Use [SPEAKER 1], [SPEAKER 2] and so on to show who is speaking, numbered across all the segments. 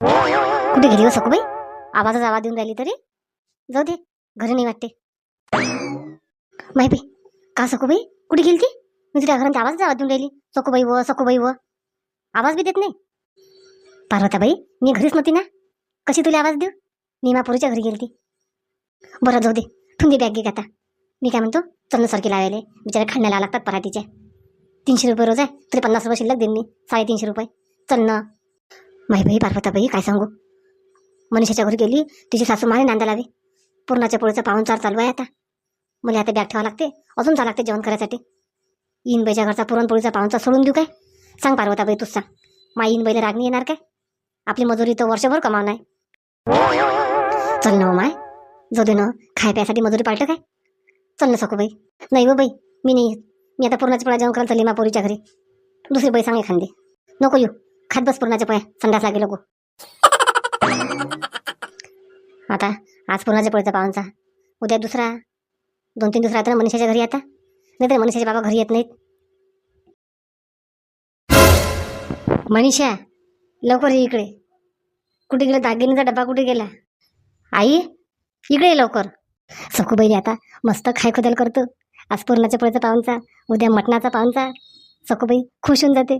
[SPEAKER 1] कुठे गेली हो सखूबाई? आवाजच आवाज देऊन राहिली तरी? जाऊ दे घरी नाही वाटते. माहिती का सकोबाई कुठे गेली ती? मी तुझ्या घरात आवाजच आवाज देऊन राहिली. सखूबाई व सखूबाई व. आवाज बी देत नाही. पार्वताबाई मी घरीच नव्हती ना? कशी तुला आवाज देऊ? निमापुरीच्या घरी गेली ती. बरं जाऊ दे. ठेवून दे बॅग घे आता. मी काय म्हणतो चल लावायला. बिचारे खाण्याला लागतात पराठीचे तीनशे रुपये रोज आहे तरी पन्नास रुपये शिल्लक देईन मी. साडेतीनशे रुपये. चन्न ना माही बाई पार्वताबाई काय सांगू? मनीषाच्या घरी गेली तिची सासू माने नांदा लावे पूर्णाच्या पोळीचा पाहुणचार चालू आहे आता. मला आता बॅग ठेवावं लागते. अजून जा लागते जेवण करायसाठी. इनबाईच्या घरचा पुरणपोळीचा पाहुणचार सोडून देऊ काय? सांग पार्वताबाई तूच सांग. माई इनबाईला रागणी येणार काय? आपली मजुरी तर वर्षभर कमावणार आहे चल ना हो माय. जाऊ दे ना. खाय प्यायसाठी मजुरी पालटं काय? चल ना सकू बाई नाही हो बाई मी नाही मी आता पूर्णाच्या पोळा जेवण करायला चालली मापोरीच्या घरी. दुसरी बाई सांग एखादी. नको येऊ. खात बस पूर्णाच्या पोळ्या संडास लागेल लोक. आता आज पुरणाच्या पोळीचा पाहुणचा. उद्या दुसरा. दोन तीन दिवस राहता ना मनीषाच्या घरी आता. नाही तर मनीषाचे बाबा घरी येत नाहीत. मनीषा लवकर ये इकडे. कुठे गेला? दागिनीचा डबा कुठे गेला? आई इकडे लवकर. सखूबाई आता मस्त खाय खुदाल करतो. आज पुरणाच्या पोळीचा पाहुणचा उद्या मटणाचा पाहुणचा. सखूबाई खुश होऊन जाते.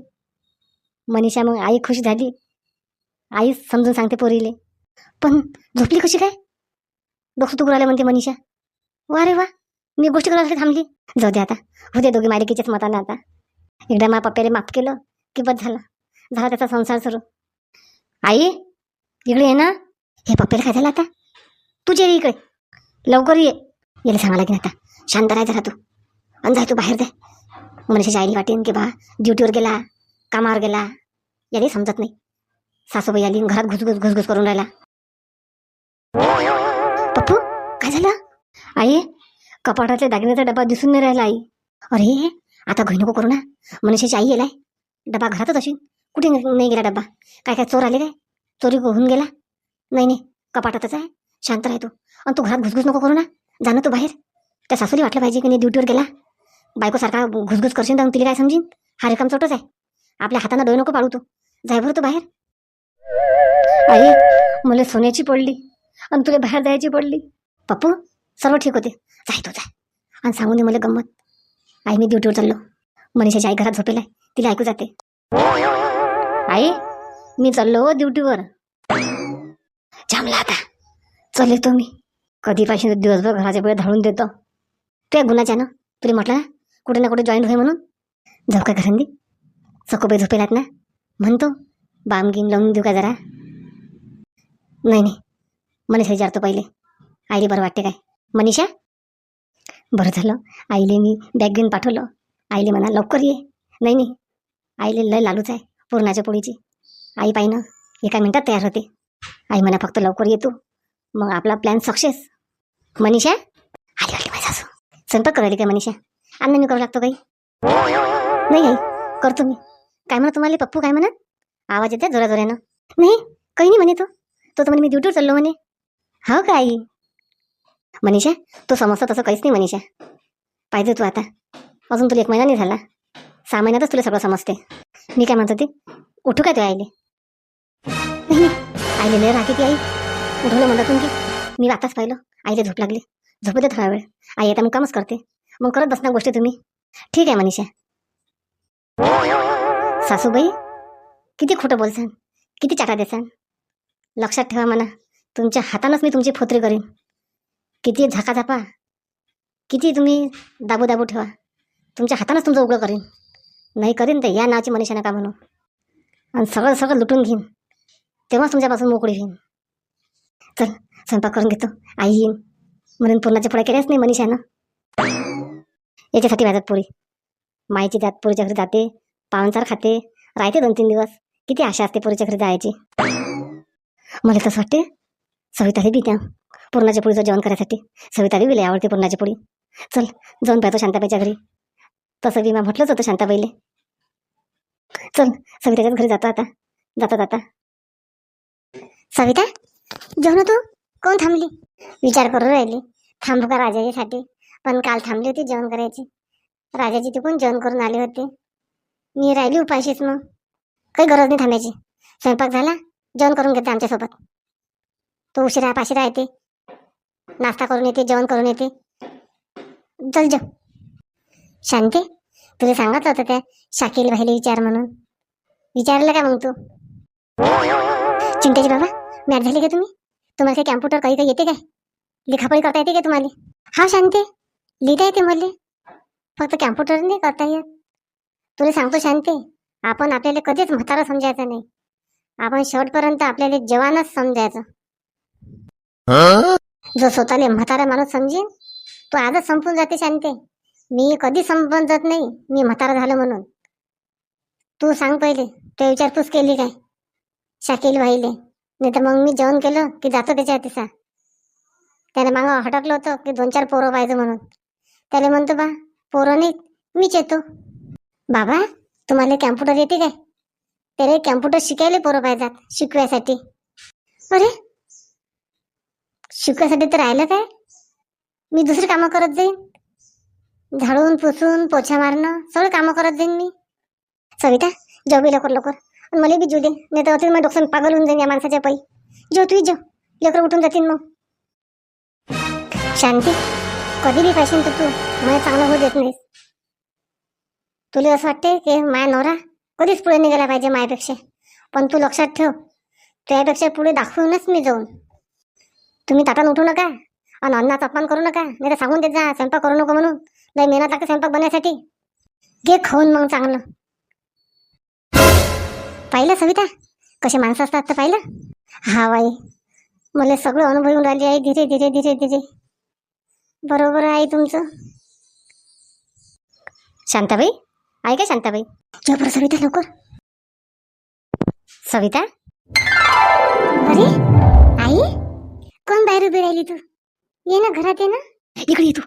[SPEAKER 1] मनीषा मग आई खुश झाली. आईच समजून सांगते पोरीले. पण झोपली कशी काय? डोकं तुकडू आले म्हणते मनीषा. वा रे वा मी गोष्ट करायला थांबली. जाऊ दे आता. होते दोघी मालिकेच्याच मतानं आता. एकदा मा पप्प्याने माफ केलं की बस झालं. झाला त्याचा संसार सुरू. आई इकडे ये ना. हे पप्प्याला काय झालं आता? तुझे इकडे. लवकर ये. याला सांगा लागेल आता. शांत राह तू आणि जाय तू बाहेर जाय. मनीषाच्या आईने वाटेन की बा ड्युटीवर गेला. कामावर गेला? याने समजत नाही. सासूबाई आली घरात घुसघुस घुसघुस करून राहिला पप्पू काय झालं? आई कपाटातल्या दागिन्याचा डबा दिसून नाही राहिला आई. अरे आता घरी नको करू ना. मनुष्याची आई येलाय. डबा घरातच असेल. कुठे नाही गेला डबा? काय काय चोर आले काय चोरी होऊन गेला? नाही नाही. कपाटातच आहे. शांत राहतो आणि तू घरात घुसघुस नको करू ना. जा ना तू बाहेर. त्या सासूरी वाटलं पाहिजे की नाही ड्युटीवर गेला? बायकोसारखा घुसघुस करशील तर तिला काय समजीन? हा रेकम चोटच आहे. आपल्या हातानं डोळे नको पाळू तू. जाय बरं तू बाहेर. आई मला सोन्याची पडली आणि तुला बाहेर जायची पडली. पप्पू सर्व ठीक होते. जाय तू जाय. आणि सांगून दे मला गंमत. आई मी ड्युटीवर चाललो. मनीषाची आई घरात झोपेल आहे. तिला ऐकू जाते. आई मी चाललो ड्युटीवर. जमला आता. चल येतो मी. कधीपासून दिवसभर घराच्या पुढे धाडून देतो. तू या गुन्हाच्या ना तुला म्हटलं ना कुठे ना कुठे जॉईन होय म्हणून. जाऊ का घरांदी सकोबाई झोपेलात ना? म्हणतो बाम गिम लावून देऊ का जरा? नाही नाही. मनीषा विचारतो पहिले. आईले बरं वाटते काय? मनीषा? बरं झालं. आईले मी बॅग घेऊन पाठवलं. आईले म्हणा लवकर ये. नाही नाही. आईले लय लालूच आहे पूर्णाच्या पोळीची. आई पाहिनं एका मिनटात तयार होते. आई म्हणा फक्त लवकर येतो मग आपला प्लॅन सक्सेस मनीषा? आली वाटली माझा सासू. स्वयंपाक करायली काय मनीषा? अन्न मी करू लागतो काही? नाही आई. करतो मी. काय म्हणा तुम्हाला पप्पू काय म्हणा आवाज येते जोरा जोऱ्यानं नाही काही नाही म्हणे तो. तो तर म्हणे मी ड्युटीवर चाललो म्हणे. हो का आई? मनीषा तो समजता तसं काहीच नाही मनीषा. पाहिजे तू आता. अजून तुला एक महिना नाही झाला. सहा महिन्यातच तुला सगळं समजते. मी काय म्हणत होते? उठू काय तू आईले? नाही आईले लय राहते ती आई. उठवलं म्हणतात की. मी आताच पाहिलं. आईला झोप लागली. झोपू दे थोडा वेळ. आई आता मुक्कामच करते. मग करत बसणार गोष्टी तुम्ही. ठीक आहे मनीषा. सासूबाई किती खोटं बोलसान किती चाटा देसान. लक्षात ठेवा म्हणा तुमच्या हातानंच मी तुमची फोत्री करीन. किती झाकाझापा किती तुम्ही दाबू दाबू ठेवा तुमच्या हातानंच तुमचं उघडं करीन. नाही करीन तर या नावाची मनीषा नका म्हणू? आणि सगळं सगळं लुटून घेईन तेव्हाच तुमच्यापासून मोकळी होईन. चल स्वयंपाक करून घेतो आई येईन. म्हणून पुरणाच्या पोळ्या केल्याच नाही मनीषानं. याच्यासाठी माझ्यात पोळी माईची जात पोरीच्या घरी जाते पाहुणचार खाते राहते दोन तीन दिवस. किती आशा असते पोरीच्या घरी जायची? मला तसं वाटते सविताही बी त्या पुरणाच्या पोळीचं जेवण करायसाठी. सविताली बी आवडते पुरणाची पोळी चल जाऊन पाहतो शांताबाईच्या घरी. तसं बी मा म्हटलंच होतं शांताबाईले. चल सविताच्याच घरी जातो आता. जाता जाता सविता जेवण तू? कोण थांबली? विचार करू राहिली. थांबू का राजाजीसाठी. पण काल थांबली होती जेवण करायची. राजाजी तिकडून जेवण करून आले होते. मी राहिली उपाशीच मग. काही गरज नाही थांबायची. स्वयंपाक झाला
[SPEAKER 2] जेवण करून घेते आमच्यासोबत. तो उशिरा पाशिरा येते. नाश्ता करून येते जेवण करून येते. चल जेव. शांती तुला सांगत होतं त्या शाकील भाईला विचार म्हणून. विचारलं का मग तू? चिंतेजी बाबा मॅच झाली का तुम्ही? तुम्हाला काही कॅम्प्युटर काही काही येते काय? लिखापळी करता येते का तुम्हाला? हा शांती. लिहिता येते मला. फक्त कॅम्प्युटर नाही करता येत. तुला सांगतो शांती आपण आपल्याला कधीच म्हातारा समजायचं नाही. आपण शेवटपर्यंत आपल्याला जवानच समजायचं. जो स्वतःला म्हातारा माणूस समजेन तो आजच संपून जाते शांते. मी कधी संपून जात नाही मी म्हातारा झालो म्हणून. तू सांग पहिले ते विचारपूस केली काय? शाकील भाईले. नाही तर मग मी जेवण केलं की जातो त्याच्या तिसा त्याने मागं हटकलं होतं की दोन चार पोरं पाहिजे म्हणून. त्याला म्हणतो बा पोरं नाही मीच येतो. बाबा तुम्हाला कॅम्प्युटर येते काय? त्याला कॅम्प्युटर शिकायला पोरं पाहिजेत शिकवायसाठी. अरे शिकवायसाठी तर राहिलं काय? मी दुसरी कामं करत जाईन. झाडून पुसून पोछा मारणं सगळं कामं करत जाईन मी. सविता जाऊ बी लवकर लवकर. मला बी जेव दे नाही तर मग डोकं पागल होऊन जाईन या माणसाच्या पायी. जेव तू जेव लवकर उठून जातील मग. शांती. कधी बी पाहिजे तर तू. मला चांगलं होऊ देत नाहीस. तुला असं वाटते की माया नवरा कधीच पुढे निघाला पाहिजे मायापेक्षा? पण तू लक्षात ठेव तुझ्यापेक्षा पुढे दाखवूनच मी जाऊन. तुम्ही ताटान उठू नका आणि अन्नाचा अपमान करू नका. नाही तर सांगून देत जा स्वयंपाक करू नको म्हणून. नाही मेहनत लागते स्वयंपाक बनण्यासाठी घे खाऊन मग चांगलं. पाहिलं सविता? कसे माणसं असतात तर पाहिलं? हा बाई मला सगळं अनुभव येऊन राहिले आहे धीरे धीरे धीरे धीरे. बरोबर आहे तुमचं. शांताबाई? आहे का शांताबाई? जेव बरं सविता लवकर. सविता? अरे आई? कोण बाहेर उभी राहिली तू? ये ना घरात ये ना? इकडे ये तू.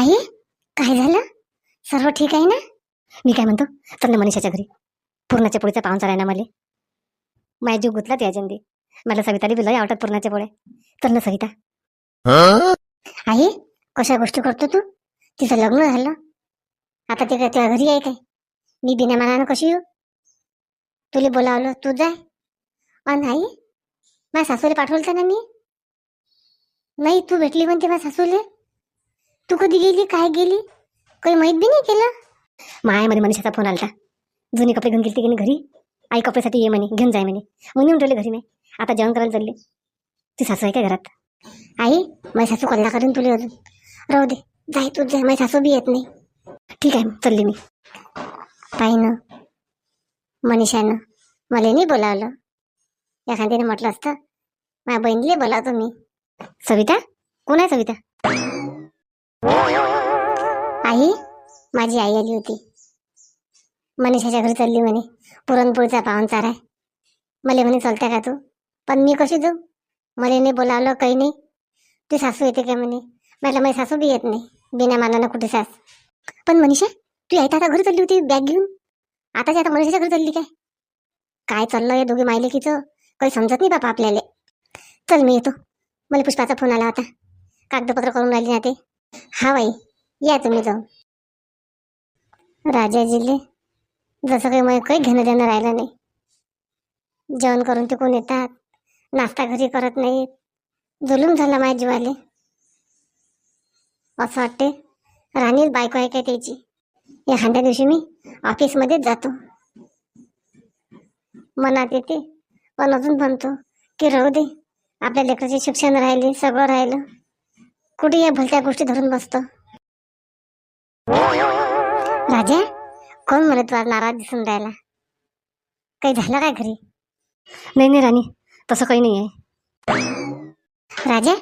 [SPEAKER 2] आई काय झालं? सर्व ठीक आहे ना? मी काय म्हणतो? चल ना मनीषाच्या घरी. पूर्णाच्या पोळीचा पाहुणचार आहे ना मला. माझ्या जीव गुतला त्या अजंदी मला सविताला बी लय आवडतात पूर्णाच्या पोळ्या. चल ना सविता आई कशा गोष्टी करतो तू? तिचं लग्न झालं. आता ते त्या घरी आहे काय? मी बिना मनानं कशी येऊ? तुला बोलावलं तू जाय अन नाही. माझ्या सासूला पाठवलं ना मी. नाही तू भेटली म्हणते माझ्या सासूले. तू कधी गेली काय गेली? काही माहीत बी नाही केलं. माया म्हणे मनीषाचा फोन आलता. जुने कपडे घेऊन गेली की घरी? आई कपड्यासाठी ये म्हणे घेऊन जाय म्हणे. म्हणून येऊन ठेवले घरी मी. आता जेवण करायला चालले. ती सासू आहे का घरात? आई माझी सासू कल्ला करून तुले अजून. राहू दे. जाय तू जाय. माझी सासू बी येत नाही. ठीक आहे चालले मी. ताईनं मनीषानं मला नाही बोलावलं. एखाद्याने म्हटलं असतं माझ्या बहिणीला बोलावतो मी. सविता? कोण आहे सविता? आई माझी आई आली होती. मनीषाच्या घरी चालली म्हणे पुरणपोळीचा पाहुणचार आहे. मला म्हणे चालत्या का तू? पण मी कशी जाऊ? मला नाही बोलावलं काही नाही. ती सासू येते का? म्हणे. मला माझी सासू बी येत नाही. बिना मानानं कुठे सास? पण मनीषा तू यायता आता घरी चालली होती बॅग घेऊन? आताच आता मनीषाच्या घरी चालली काय? काय चाललं या दोघी मायलेकीचं? काही समजत नाही बापा आपल्याला. चल मी येतो. मला पुष्पाचा फोन आला होता. कागदपत्र करून राहिली ना ते. हा बाई या तुम्ही जाऊन. राजाजीले जसं काही मग काही घेणं देणं राहिलं नाही. जेवण करून ते कोण येतात? नाश्ता घरी करत नाहीत. जुलूम झाला माझ्या जीवाले. असं वाटते राणीच बायको आहे काय त्याची? एखाद्या दिवशी मी ऑफिसमध्येच जातो. मनात येते पण अजून म्हणतो की राहू दे. आपल्या लेकराचे शिक्षण राहिले सगळं राहिलं. कुठे या भलत्या गोष्टी धरून बसतो? राजा कोण म्हणत तू आज नाराज दिसून राहिला? काही झालं काय घरी? नाही नाही राणी तसं काही नाही आहे राजा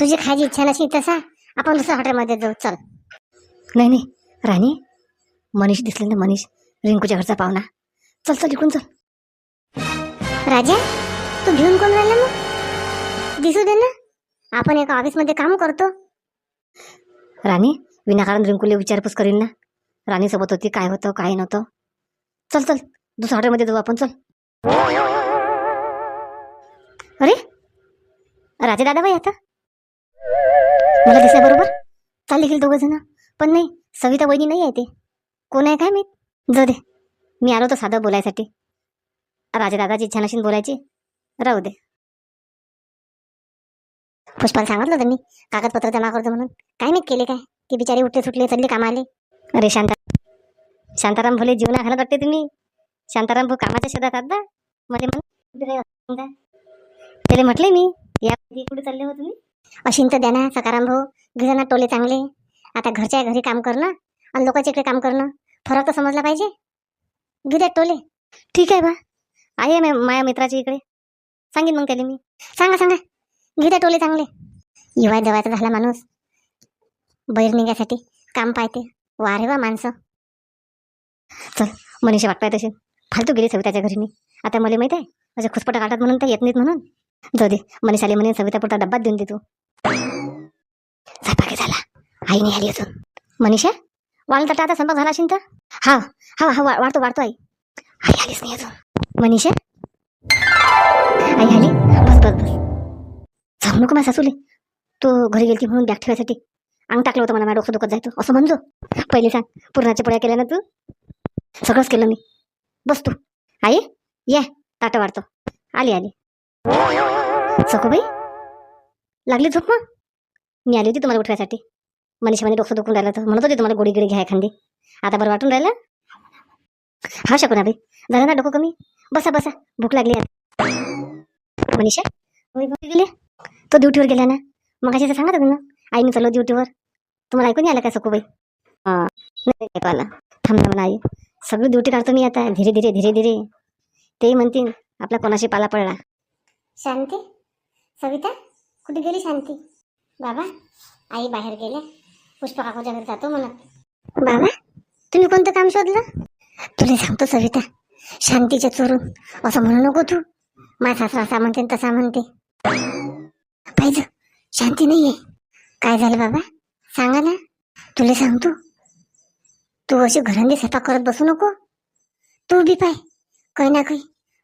[SPEAKER 2] तुझी खायची इच्छा नसली तसा आपण दुसऱ्या हॉटेलमध्ये जाऊ. चल. नाही नाही. राणी मनीष दिसले ना मनीष? रिंकूच्या घरचा पाहुणा. चल चल इकडून चल. राजा तू घेऊन कोण राहिला मग? दिसू दे ना. आपण एका ऑफिसमध्ये काम करतो. राणी विनाकारण रिंकूला विचारपूस करीन ना. राणी सोबत होती काय होतं काय नव्हतं. चल चल दुसऱ्या हॉटेलमध्ये जाऊ आपण चल. अरे राजे दादा बाई आता? मला दिसल्या बरोबर? चालले गेले दोघं जण. पण नाही सविता वहिनी नाही आहे ते. कोण आहे काय मी जाऊ दे. मी आलो तर साधं बोलायसाठी.
[SPEAKER 1] राजेदादाची इच्छा नशीन बोलायची. राहू दे. पुष्पाला सांगितलं होतं मी कागदपत्र जमा करतो म्हणून. काय नाही केले काय? ती बिचारी उठले सुटले चालली कामाले. अरे शांता शांताराम भोले जीवना घालत वाटते तुम्ही. शांताराम भाऊ कामाच्या शोधात आहात ना मध्ये त्याला म्हटले मी या कुठे चालले हो तुम्ही. अशिंत द्या ना सकाराम भाऊ. गिराना टोले चांगले. आता घरच्या घरी काम करणं आणि लोकांच्या इकडे काम करणं फरक तर समजला पाहिजे. गिऱ्या टोले. ठीक आहे बा. आहे मा- माझ्या मित्राच्या इकडे. सांगेन मग त्याला मी. सांगा सांगा. गिऱ्या टोले चांगले. युवा दवायचा झाला माणूस. बैर निघायसाठी काम पाहते. वा रे वा माणसं. चल मनीषा वाटपाय तशी फालतू गेली सविताच्या घरी मी. आता मला माहीत आहे माझ्या खुसपटा काढतात म्हणून तर येत नाहीत म्हणून. जाऊ दे मनीष आली म्हणे सविता पुरता डब्बात देऊन दे तू झाला. आई नाही आली अजून. मनीषा वाढलं तटा आता स्वयंपाक झाला असेल तर? हा हा हा वा- वाढतो वाढतो आई. आई आलीच नाही अजून. मनीषा? आई आली? बस बस बस. जाऊ नको माझ्या सासूले. तू घरी गेलती म्हणून बॅग ठेवायसाठी. अंग टाकलं होतं मला माझ्या डोकं दुखत जायचं. असं म्हणतो पहिले सांग पुरणाच्या पोळ्या केल्या ना तू? सगळंच केलं मी. बस तू. आई ये ताटं वाढतो. आली आली. सखूबाई लागली झोप मग? मी आली होती तुम्हाला उठवायसाठी. मनीषा म्हणे डोकं दुखून राहिलं तर म्हणत होते तुम्हाला गोडी गिडी घ्या एखादी. आता बरं वाटून राहिलं? हा शकू ना बाई झालं ना डोकं कमी? बसा बसा भूक लागली आता. मनीषा गेले? तो ड्युटीवर गेला ना? मग अशी सांगा तुम्ही ना मी चाललो ड्युटीवर. तुम्हाला ऐकून आलं काय सकोबाई नाही येतो आला. थांब आई. सगळी ड्युटी काढतो मी आता. धीरे धीरे धीरे धीरे. तेही म्हणतील आपला कोणाशी पाला पडला. शांती? सविता? कुठे गेली शांती? बाबा आई बाहेर गेल्या. पुष्पा काकूच्या घरी जातो हो म्हणत. बाबा तुम्ही कोणतं काम शोधलं? तुला सांगतो सविता शांतीच्या चोरून. असं म्हणू नको तू. माझा सासरा असा म्हणते तसा म्हणते. पाहिजे शांती नाहीये. काय झालं बाबा? सांगा ना. तुला सांगतो. तू अशी घरांनी स्वयंपाक करत बसू नको. तू बी पाय. काही ना काही.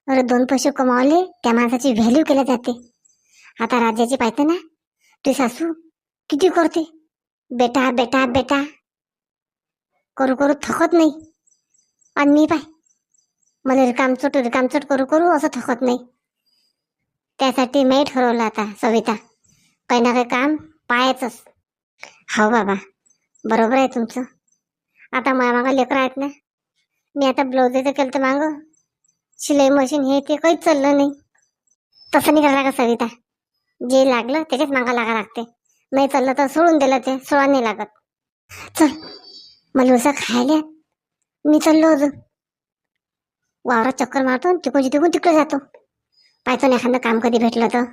[SPEAKER 1] अरे दोन पैसे कमावले त्या माणसाची व्हॅल्यू केल्या जाते. आता राज्याची पाहते ना ते सासू किती करते? बेटा बेटा बेटा. करू करू थकत नाही. आणि मी पाय. मला रिकामचोट रिकामचोट करू करू असं थकत नाही. त्यासाठी मी ठरवलं आता सविता. काही ना काही काम पाहायचंच हो बाबा बरोबर आहे तुमचं. आता माझ्या मागं लेकरं आहेत ना. मी आता ब्लाऊजचं केलं तर मागं शिलाई मशीन हे ते काहीच चाललं नाही. तसं नाही करायला का सविता? जे लागलं त्याच्याच मागं लागा लागते. नाही चाललं तर सोडून दिलं ते सोळा नाही लागत. चल मला उसं खायला मी चाललो अजून. वावरात चक्कर मारतो आणि तिकडून तिकडून तिकडे जातो. पाहतो ना एखादं काम कधी भेटलं तर.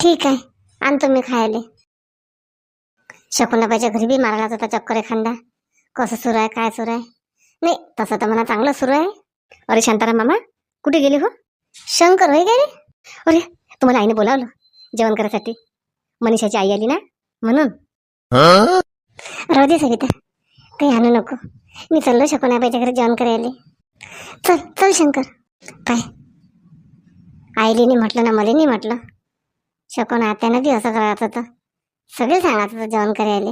[SPEAKER 1] ठीक आहे आणतो मी खायला. शकुनाबाईच्या घरी बी मारला जाता चक्कर एखादा. कसं सुरू आहे काय सुरू आहे? नाही तसं तर मला चांगलं सुरू आहे. अरे शांताराम मामा कुठे गेले हो? शंकर होय गेले अरे तुम्हाला आईने बोलावलं जेवण करायसाठी. मनीषाची आई आली ना? म्हणून. राहू दे सविता. काही आणू नको. मी चाललो शकुनाबाईच्या घरी जेवण करायला चल चल शंकर. काय आईली नाही म्हटलं ना मला नाही म्हटलं. शकून आत्यानं बी असं करायचं होतं. सगळे सांगायचं होतं जेवण करायला.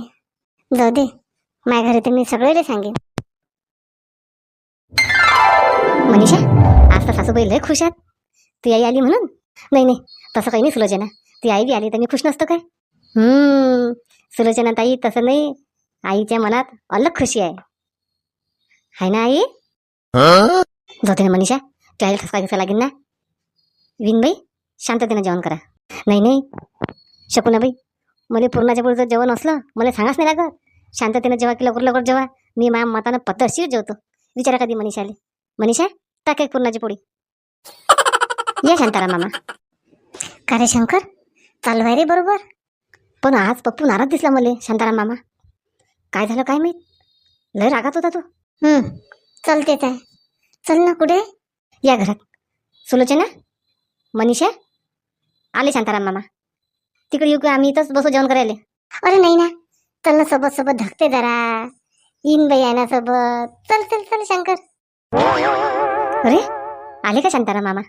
[SPEAKER 1] जाऊ दे. माझ्या घरी तर मी सगळे सांगेन. मनीषा आज तर सासूबाई लय खुश आहेत. ती आई आली म्हणून? नाही नाही. तसं काही नाही सुलोचना. ती आई बी आली तर मी खुश नसतो काय? हम्म सुलोचना ताई तसं नाही. आईच्या मनात अलग खुशी आहे. हाय ना आई? जाते ना मनीषा त्या खसका घ्यायचा लागेल ना. विनबाई शांततेनं जेवण करा. नाही नाही. शकुनाबाई मला पूर्णाच्या पुढचं जेवण असलं मला सांगाच नाही लागत. शांततेनं जेव्हा की लवकर लवकर जेव्हा मी माझ्या मतानं पद्धतशीर जेवतो. विचारा कधी मनीषाले. मनीषा टाक एक पूर्णाची पोळी. या शांतारा मामा. का रे शंकर? चालू आहे रे बरोबर? पण आज पप्पू नाराज दिसला मला शांताराम मामा. काय झालं काय माहीत? लय रागात होता तो. हम्म चलतेच आहे चल ना कुठे? या घरात. सुलोचना? मनीषा? आले शांताराम मामा. तिकडे येऊ का? आम्ही इथंच बसू जेवण करायला. अरे नाही ना. चल ना सोबत सोबत धकते जरा. येईन बाई आहे ना सोबत. चल चल चल शंकर. अरे आले का शांताराम मामा?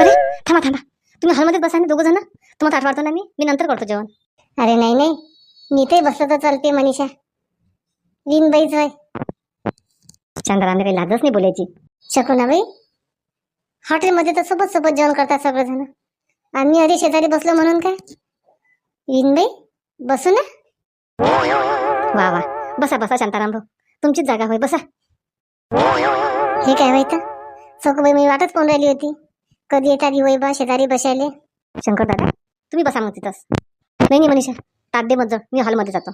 [SPEAKER 1] अरे थांबा थांबा. तुम्ही हॉलमध्ये बसा ना दोघं जण. तुम्हाला आठवतो ना मी? मी नंतर करतो जेवण. अरे नाही नाही. मी ते बसलं तर चालते मनीषा. विन बाईच होय शांतारामने काही लाजच नाही बोलायची. शकुना बाई
[SPEAKER 2] हॉटेलमध्ये तर सोबत सोबत जेवण करतात सगळेजण. आम्ही आधी शेजारी बसलो म्हणून काय? विनबाई बसू ना. वा वा. बसा बसा शांताराम भाऊ. तुमचीच जागा होय बसा. हे काय व्हायचं चौकबाई मी वाटच पाहून राहिली होती. कधी येतात होय बा शेजारी बसायले. शंकर दादा तुम्ही बसा मग तिथंच. नाही नाही मनीषा ताट दे मग मी हॉलमध्ये जातो.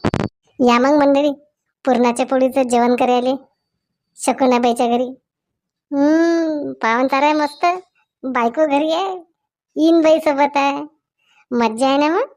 [SPEAKER 2] या मग मंडळी पुरणाच्या पोळीचं जेवण करायले. शकुनाबाईच्या घरी. हम्म पावन तारा आहे मस्त. बायको घरी आहे. इन बाई सोबत आहे. मज्जा आहे ना मग?